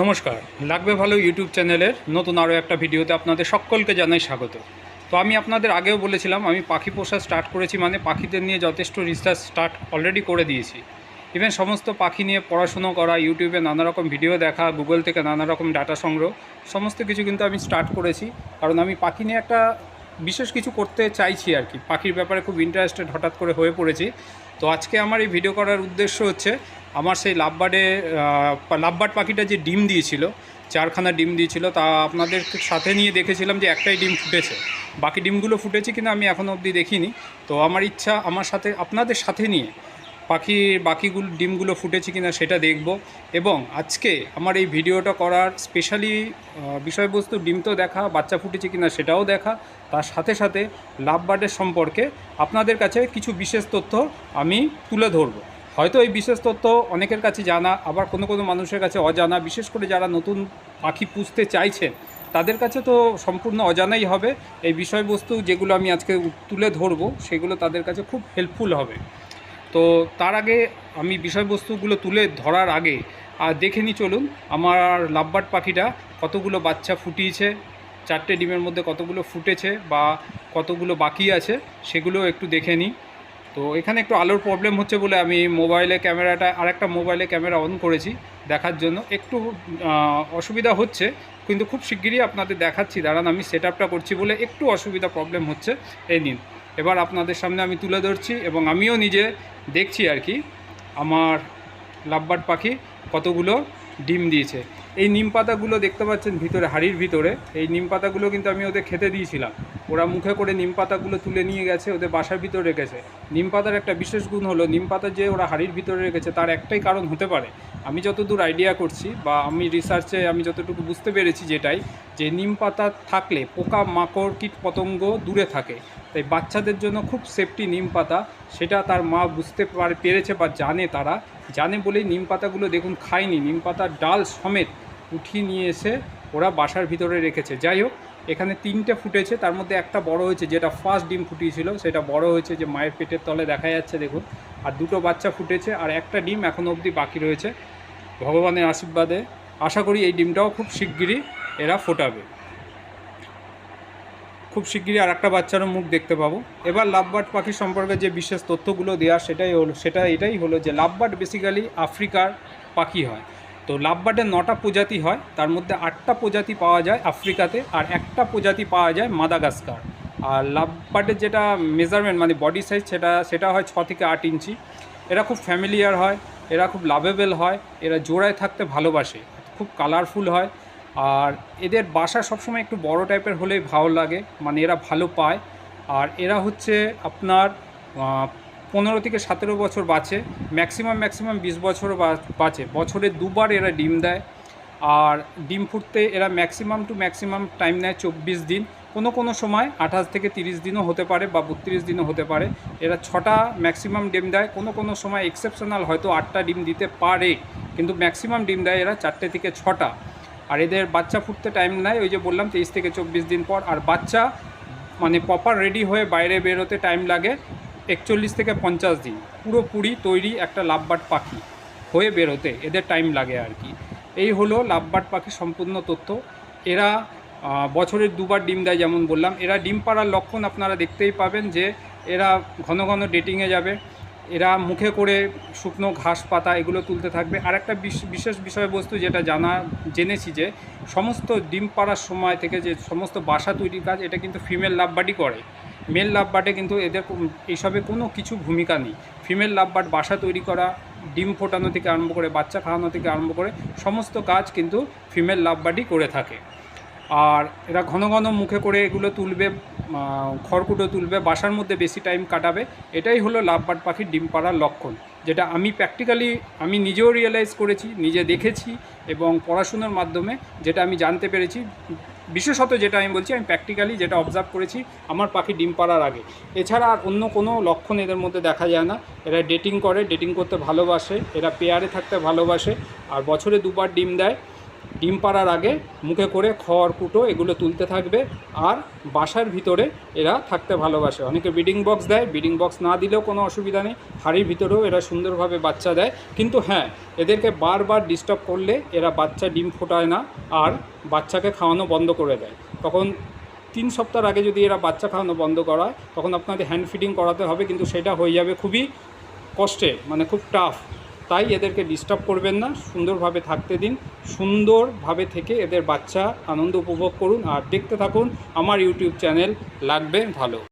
নমস্কার। লাগবে ভালো ইউটিউব চ্যানেলের নতুন আরও একটা ভিডিওতে আপনাদের সকলকে জানাই স্বাগত। তো আমি আপনাদের আগেও বলেছিলাম, আমি পাখি পোষা স্টার্ট করেছি মানে পাখিদের নিয়ে যথেষ্ট রিসার্চ স্টার্ট অলরেডি করে দিয়েছি। ইভেন সমস্ত পাখি নিয়ে পড়াশুনো করা, ইউটিউবে নানা রকম ভিডিও দেখা গুগল থেকে নানা রকম ডাটা সংগ্রহ, সমস্ত কিছু কিন্তু আমি স্টার্ট করেছি। কারণ আমি পাখি নিয়ে একটা বিশেষ কিছু করতে চাইছি আর কি। পাখির ব্যাপারে খুব ইন্টারেস্টেড হঠাৎ করে হয়ে পড়েছি। তো আজকে আমার এই ভিডিও করার উদ্দেশ্য হচ্ছে, আমার সেই লাভবার্ডে লাভবার্ড পাখিটা যে ডিম দিয়েছিল, চারখানা ডিম দিয়েছিল, তা আপনাদের সাথে নিয়ে দেখেছিলাম যে একটাই ডিম ফুটেছে। বাকি ডিমগুলো ফুটেছে কিনা আমি এখনও অবধি দেখিনি। তো আমার ইচ্ছা, আমার সাথে, আপনাদের সাথে নিয়ে পাখির বাকিগুলো, ডিমগুলো ফুটেছে কিনা সেটা দেখব। এবং আজকে আমার এই ভিডিওটা করার স্পেশালি বিষয়বস্তু ডিম তো দেখা, বাচ্চা ফুটেছে কিনা সেটাও দেখা। তার সাথে সাথে লাভ বার্ডের সম্পর্কে আপনাদের কাছে কিছু বিশেষ তথ্য আমি তুলে ধরবো। হয়তো এই বিশেষ তথ্য অনেকের কাছে জানা, আবার কোনো কোনো মানুষের কাছে অজানা। বিশেষ করে যারা নতুন পাখি পুষতে চাইছেন, তাদের কাছে তো সম্পূর্ণ অজানাই হবে। এই বিষয়বস্তু যেগুলো আমি আজকে তুলে ধরবো, সেগুলো তাদের কাছে খুব হেল্পফুল হবে। তো তার আগে আমি বিষয়বস্তুগুলো তুলে ধরার আগে আর দেখে নিই চলুন, আমার লাভবার্ড পাখিটা কতগুলো বাচ্চা ফুটিয়েছে, চারটে ডিমের মধ্যে কতগুলো ফুটেছে বা কতগুলো বাকি আছে, সেগুলো একটু দেখে নিই তো এখানে একটু আলোর প্রবলেম হচ্ছে বলে আমি মোবাইলে ক্যামেরাটা, আরেকটা মোবাইলে ক্যামেরা অন করেছি দেখার জন্য। একটু অসুবিধা হচ্ছে, কিন্তু খুব শিগগিরই আপনাদের দেখাচ্ছি। দাঁড়ান, আমি সেট করছি বলে একটু অসুবিধা প্রবলেম হচ্ছে। এই নিন। এবার আপনাদের সামনে আমি তুলে ধরছি এবং আমিও নিজে দেখছি আর কি। আমার লাভবার পাখি কতগুলো ডিম দিয়েছে। এই নিম পাতাগুলো দেখতে পাচ্ছেন ভিতরে, হাড়ির ভিতরে। এই নিম পাতাগুলো কিন্তু আমি ওদের খেতে দিয়েছিলাম। ওরা মুখে করে নিম পাতাগুলো তুলে নিয়ে গেছে, ওদের বাসার ভিতরে রেখেছে। নিম পাতার একটা বিশেষ গুণ হলো, নিম পাতা যে ওরা হাড়ির ভিতরে রেখেছে, তার একটাই কারণ হতে পারে। আমি যতদূর আইডিয়া করছি বা আমি রিসার্চে আমি যতটুকু বুঝতে পেরেছি যেটাই, যে নিম পাতা থাকলে পোকা, মাকড় কীট পতঙ্গ দূরে থাকে। তাই বাচ্চাদের জন্য খুব সেফটি নিম পাতা, সেটা তার মা বুঝতে পারে, পেরেছে বা জানে তারা। জানে বলেই নিম পাতাগুলো দেখুন খায়নি। নিম পাতার ডাল সমেত উঠিয়ে নিয়ে এসে ওরা বাসার ভিতরে রেখেছে। যাই হোক, এখানে তিনটে ফুটেছে, তার মধ্যে একটা বড় হয়েছে যেটা ফার্স্ট ডিম ফুটিয়েছিল, সেটা বড় হয়েছে যে মায়ের পেটের তলে দেখা যাচ্ছে, দেখুন। আর দুটো বাচ্চা ফুটেছে, আর একটা ডিম এখনও অবধি বাকি রয়েছে। ভগবানের আশীর্বাদে। আশা করি এই ডিমটাও খুব শিগগিরই এরা ফোটাবে। খুব শিগগিরই আর একটা বাচ্চারও মুখ দেখতে পাবো। এবার লাভবার্ড পাখি সম্পর্কে যে বিশেষ তথ্যগুলো দেওয়া, সেটাই হলো, সেটা এটাই হলো যে লাভবার্ড বেসিক্যালি আফ্রিকার পাখি হয়। তো লাভবার্ডের নটা প্রজাতি হয়। তার মধ্যে আটটা প্রজাতি পাওয়া যায় আফ্রিকাতে আর একটা প্রজাতি পাওয়া যায় মাদাগাস্কার। আর লাভবার্ডের যেটা মেজারমেন্ট মানে বডি সাইজ সেটা সেটা হয় ছ থেকে আট ইঞ্চি। এরা খুব ফ্যামিলিয়ার হয়, এরা খুব লাভেবেল হয়, এরা জোড়ায় থাকতে ভালোবাসে, খুব কালারফুল হয়। আর এদের বাসা সবসময় একটু বড় টাইপের হলেই ভালো লাগে মানে এরা ভালো পায়। আর এরা হচ্ছে আপনার পনেরো থেকে সতেরো বছর বাঁচে ম্যাক্সিমাম ম্যাক্সিমাম বিশ বছরও বাঁচে। বছরে দুবার এরা ডিম দেয়, আর ডিম ফুটতে এরা ম্যাক্সিমাম টু ম্যাক্সিমাম টাইম নেয় চব্বিশ দিন। কোনো কোনো সময় আঠাশ থেকে তিরিশ দিনও হতে পারে বা বত্রিশ দিনও হতে পারে। এরা ছটা ম্যাক্সিমাম ডিম দেয়। কোনো কোনো সময় এক্সেপশনাল হয়তো আটটা ডিম দিতে পারে, কিন্তু ম্যাক্সিমাম ডিম দেয় এরা চারটে থেকে ছটা। আর এদের বাচ্চা ফুটতে টাইম নেয় ওই যে বললাম তেইশ থেকে চব্বিশ দিন পর। আর বাচ্চা মানে প্রপার রেডি হয়ে বাইরে বেরোতে টাইম লাগে। একচল্লিশ থেকে পঞ্চাশ দিন। পুরোপুরি তৈরি একটা লাভবার্ড পাখি হয়ে বেরোতে এদের টাইম লাগে আর কি। এই হলো লাভবার্ড পাখির সম্পূর্ণ তথ্য। এরা বছরের দুবার ডিম দেয় যেমন বললাম। এরা ডিম পাড়ার লক্ষণ আপনারা দেখতেই পাবেন যে এরা ঘন ঘন ডেটিংয়ে যাবে। এরা মুখে করে শুকনো ঘাস পাতা এগুলো তুলতে থাকবে। আর একটা বিশ- বিশেষ বিষয়বস্তু যেটা জানা, জেনেছি যে সমস্ত ডিম পাড়ার সময় থেকে যে সমস্ত বাসা তৈরির কাজ, এটা কিন্তু ফিমেল লাভবার্ডই করে। মেল লাভবার্ডে কিন্তু এদের এসবে কোনো কিছু ভূমিকা নেই। ফিমেল লাভবার্ড বাসা তৈরি করা, ডিম ফোটানো থেকে আরম্ভ করে, বাচ্চা খাওয়ানো থেকে আরম্ভ করে, সমস্ত কাজ কিন্তু ফিমেল লাভবার্ডই করে থাকে। আর এরা ঘন ঘন মুখে করে এগুলো তুলবে খড়কুটো তুলবে, বাসার মধ্যে বেশি টাইম কাটাবে। এটাই হলো লাভবার্ড পাখির ডিম পাড়ার লক্ষণ, যেটা আমি প্র্যাকটিক্যালি আমি নিজেও রিয়েলাইজ করেছি, নিজে দেখেছি এবং পড়াশুনোর মাধ্যমে যেটা আমি জানতে পেরেছি। বিশেষত যেটা আমি বলছি, আমি প্র্যাকটিক্যালি যেটা অবজার্ভ করেছি আমার পাখি ডিম পাড়ার আগে। এছাড়া আর অন্য কোনো লক্ষণ এদের মধ্যে দেখা যায় না। এরা ডেটিং করে ডেটিং করতে ভালোবাসে, এরা পেয়ারে থাকতে ভালোবাসে, আর বছরে দুবার ডিম দেয়। ডিম পাড়ার আগে মুখে করে খড়, কুটো এগুলো তুলতে থাকবে আর বাসার ভিতরে এরা থাকতে ভালোবাসে। অনেকে ব্রিডিং বক্স দেয়, ব্রিডিং বক্স না দিলেও কোনো অসুবিধা নেই। হাড়ির ভিতরেও এরা সুন্দরভাবে বাচ্চা দেয়। কিন্তু হ্যাঁ এদেরকে বারবার ডিস্টার্ব করলে এরা বাচ্চা ডিম ফোটায় না আর বাচ্চাকে খাওয়ানো বন্ধ করে দেয়। তখন তিন সপ্তাহ আগে যদি এরা বাচ্চা খাওয়ানো বন্ধ করায়, তখন আপনাদের হ্যান্ড ফিডিং করাতে হবে, কিন্তু সেটা হয়ে যাবে খুবই কষ্টে মানে খুব টাফ তাই এদেরকে ডিস্টার্ব করবেন না, সুন্দরভাবে থাকতে দিন, সুন্দরভাবে থেকে এদের বাচ্চা আনন্দ উপভোগ করুন, আর দেখতে থাকুন, আমার ইউটিউব চ্যানেল লাগবে ভালো।